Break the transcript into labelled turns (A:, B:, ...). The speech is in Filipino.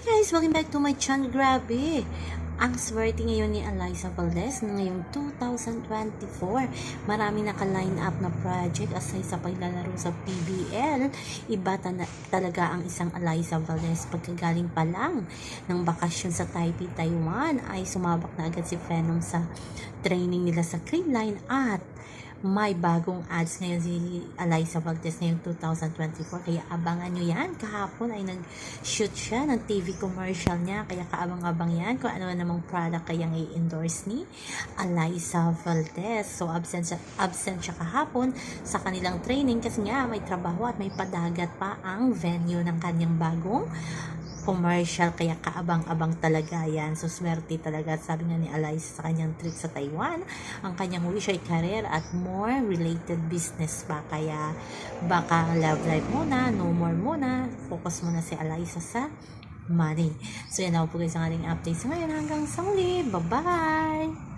A: guys! Welcome back to my channel. Grabe! Ang swerte ngayon ni Eliza Valdez na ngayong 2024. Marami naka-line up na project aside sa paglalaro sa PBL. Iba ta- talaga ang isang Eliza Valdez pagkagaling pa lang ng bakasyon sa Taipei, Taiwan ay sumabak na agad si Phenom sa training nila sa Creamline at may bagong ads ngayon si Eliza Valdez ngayong 2024. Kaya abangan nyo yan. Kahapon ay nag-shoot siya ng TV commercial niya. Kaya kaabang-abang yan kung ano namang product kayang i-endorse ni Eliza Valdez. So absent siya, absent siya kahapon sa kanilang training kasi nga may trabaho at may padagat pa ang venue ng kanyang bagong commercial kaya kaabang-abang talaga yan. So, swerte talaga. Sabi nga ni Eliza sa kanyang trip sa Taiwan, ang kanyang wish ay career at more related business pa. Kaya, baka love life muna, no more muna. Focus muna si Eliza sa money. So, yan ako po guys ang ating updates ngayon. Hanggang sa muli. Bye-bye!